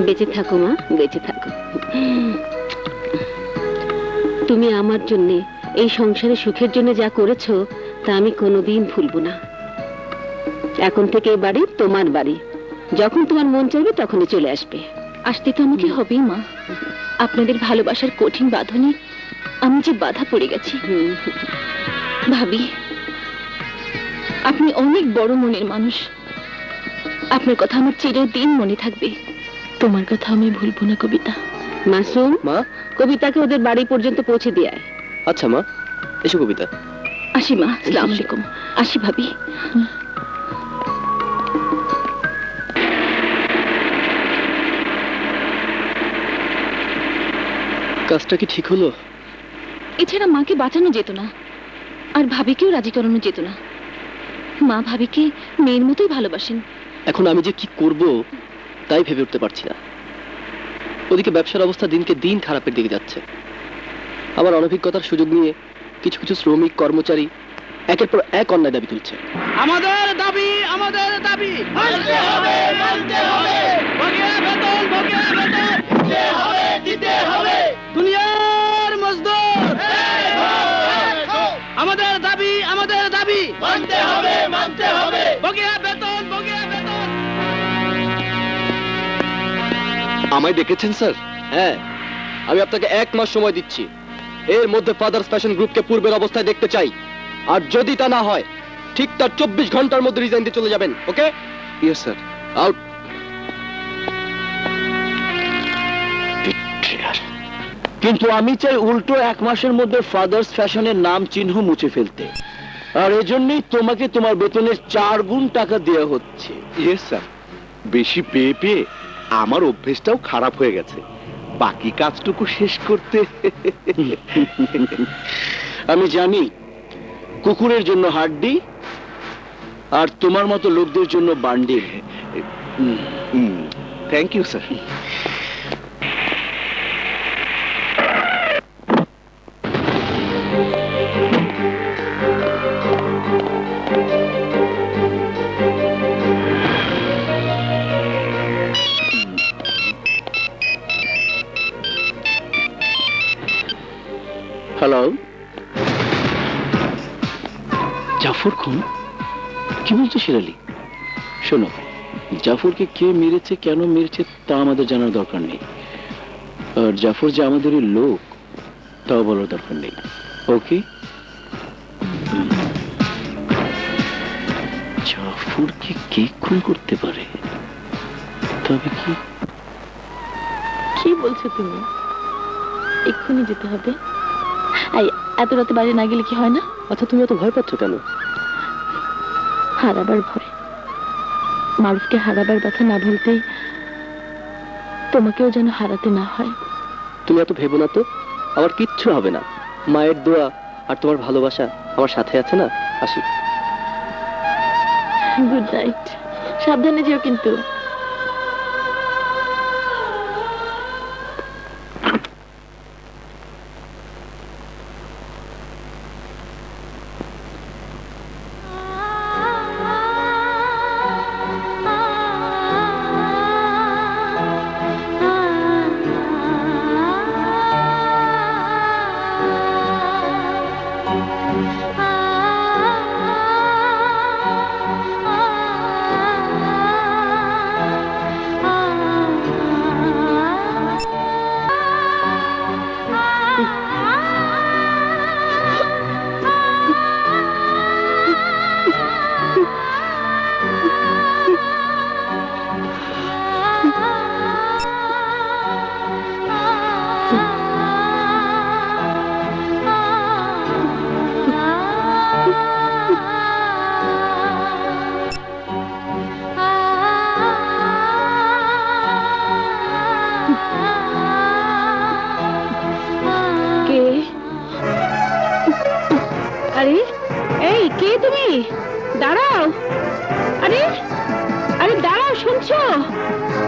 বেঁচে থাকো, মা, বেঁচে থাকো। তুমি আমার জন্য এই সংসারে সুখের জন্য যা করেছ, তা আমি কোনোদিন ভুলবো না। এখন থেকে এই বাড়ি তোমার বাড়ি। যখন তোমার মন চাইবে, তখনই চলে আসবে। আসতে তো আমাকে হবেই, মা। আপনাদের ভালোবাসার কঠিন বাঁধনে আমি যে বাধা পড়ে গেছি। ভাবি, আপনি অনেক বড় মনের মানুষ। আপনার কথা আমার চিরদিন মনে থাকবে। তোমার কথা আমি ভুলবো না কবিতা। মাসুম মা? কবিতাকে ওদের বাড়ি পর্যন্ত পৌঁছে দিয়ে আয়। আচ্ছা মা। এসো কবিতা। আসি মা। সালাম আলাইকুম। আসি ভাবি। কাজটা কি ঠিক হলো? এছাড়া মাকে বাঁচানো যেত না। আর ভাবিকেও রাজি করানো যেত না। মা ভাবিকে মেয়ের মতোই ভালোবাসেন। এখন আমি যে কি করব? তাই ভেবে উঠতে পারছি না। ওদিকে ব্যবসার অবস্থা দিনকে দিন খারাপের দিকে যাচ্ছে। আমার অনভিজ্ঞতার সুযোগ নিয়ে কিছু কিছু শ্রমিক, কর্মচারী একের পর এক অন্যায় দাবি তুলছে। আমাদের দাবি আমাদের দাবি। হবে হবে। আমায় ডেকেছেন স্যার? হ্যাঁ। আমি আপনাকে এক মাস সময় দিচ্ছি। এর মধ্যে ফাদার্স ফ্যাশন গ্রুপকে পূর্বের অবস্থায় দেখতে চাই। আর যদি তা না হয় ঠিক তার চব্বিশ ঘণ্টার মধ্যে রিজাইন দিয়ে চলে যাবেন ওকে? ইয়েস স্যার আউট কিন্তু আমি চাই উল্টো এক মাসের মধ্যে ফাদার্স ফ্যাশনের নাম চিহ্ন মুছে ফেলতে। আর এজন্যই তোমাকে তোমার বেতনের চার গুণ টাকা দেওয়া হচ্ছে। ইয়েস স্যার বেশি পেয়ে পেয়ে আমার অভ্যেসটাও খারাপ হয়ে গেছে। বাকি কাজটুকু শেষ করতে। আমি জানি কুকুরের জন্য হাড্ডি আর তোমার মতো লোকদের জন্য bundle. Thank you sir hello Jafar খুন? কি বলছো শিরালি? শোনো জাফরকে কে মেরেছে কেন মেরেছে তা আমাদের জানার দরকার নেই। আর জাফর যে আমাদেরই লোক তাও বলার দরকার নেই। ওকে? জাফরকে কে খুন করতে পারে? তবে কি? কি বলছো তুমি? এক্ষুনি যেতে হবে। এই এত রাতে বাইরে না গেলে কি হয় না? আচ্ছা তুমি এত ভয় পাচ্ছ কেন? হারাবার ভয়। মারুফকে হারাবার কথা না বলতেই তোমাকেও যেন হারাতে না হয়। তুমি এত ভেবো না তো? আমার কিচ্ছু হবে না। মায়ের দোয়া আর তোমার ভালোবাসা আমার সাথে আছে না? আসি। গুড নাইট সাবধানে যেও কিন্তু।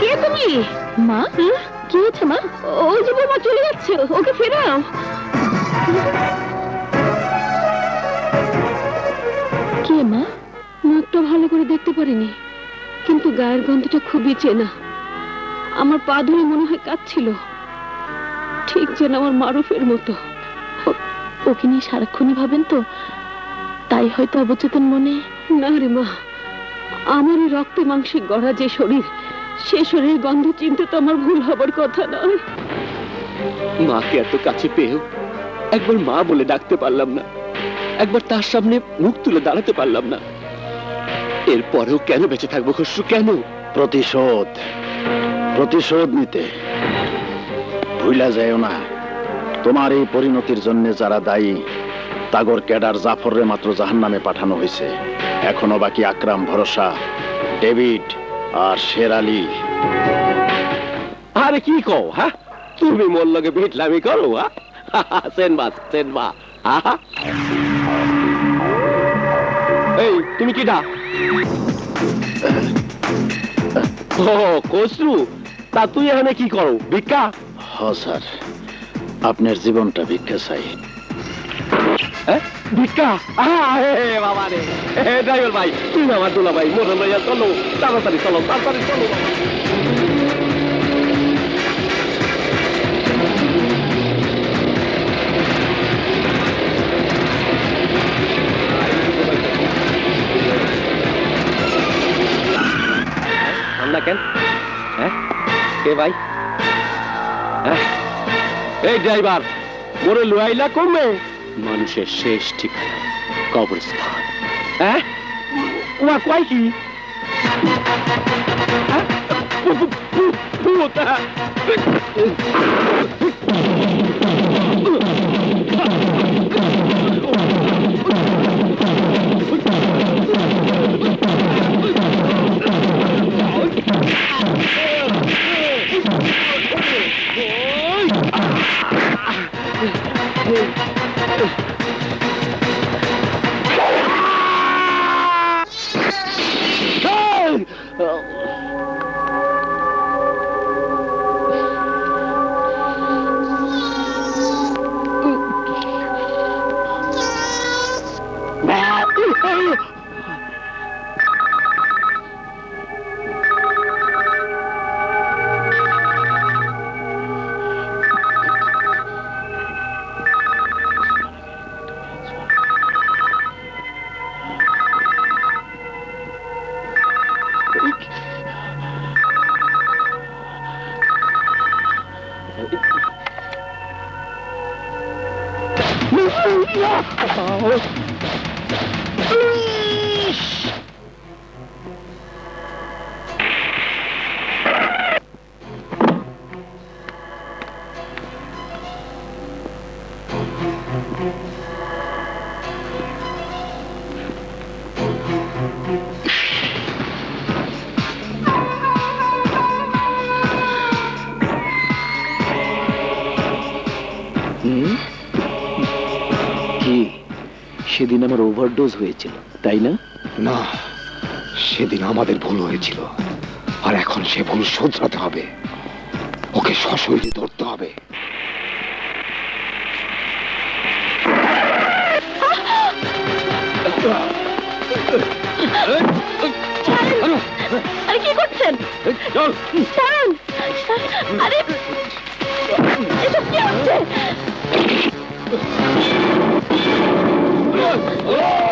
কে তুমি? মা? কি হয়েছে মা? ওই যে বৌমা চলে যাচ্ছে ওকে ফেরাও। কে মা? মুখটা ভালো করে দেখতে পারিনি কিন্তু গায়ের গন্ধটা খুবই চেনা। আমার পা ধরে মনে হয় কাঁদছিল ঠিক যেন আমার মারুফের মতো। ওকে নিয়ে সারাক্ষণই ভাবেন তো তাই হয়তো অবচেতন মনে। না রে মা। আমার রক্তে মাংসে গড়া যে শরীর সে গন্ধ চিনতে তো আমার ভুল হবার কথা নয়। মাকে এত কাছে পেয়েও একবার মা বলে ডাকতে পারলাম না। একবার তার সামনে মুখ তুলে দাঁড়াতে পারলাম না। এরপরেও কেন বেঁচে থাকব খসরু কেন? প্রতিশোধ প্রতিশোধ নিতে। ভুলা যায় না। তোমার এই পরিণতির জন্য যারা দায়ী তাগর ক্যাডার জাফররে মাত্র জাহান্নামে পাঠানো হয়েছে এখনও বাকি আকরাম ভরসা ডেভিড আর শের আরে কি কও হ্যাঁ? তুমি মোর লগে ভিটলামি করো হ্যাঁ? সেনবা সেনবা এই, তুমি কিটা ও, কসরু, তা তুই এখানে কি করো, ভিক্ষা? হ, স্যার। আপনার জীবনটা ভিক্ষা চাই? ভিক্ষা? আহা, হে, হে, বাবা রে। ড্রাইভার ভাই তুমি আমার দুলা ভাই মোটর লইয়া চলো। তাড়াতাড়ি চলো তাড়াতাড়ি চলো। আমরা কেন? হ্যাঁ? কে ভাই? হ্যাঁ? এই ড্রাইভার মোরে লুয়াইলা কমবে মানুষের শেষ ঠিকানা কবরস্থান। হ্যাঁ? সেদিন আমার ওভারডোজ হয়েছিল তাই না? না সেদিন আমাদের ভুল হয়েছিল। আর এখন সে ভুল শোধরাতে হবে। ওকে সশরীরে ধরতে হবে। আরে কি করছেন? ছাড়ুন। আরে এসব কি হচ্ছে? Deus!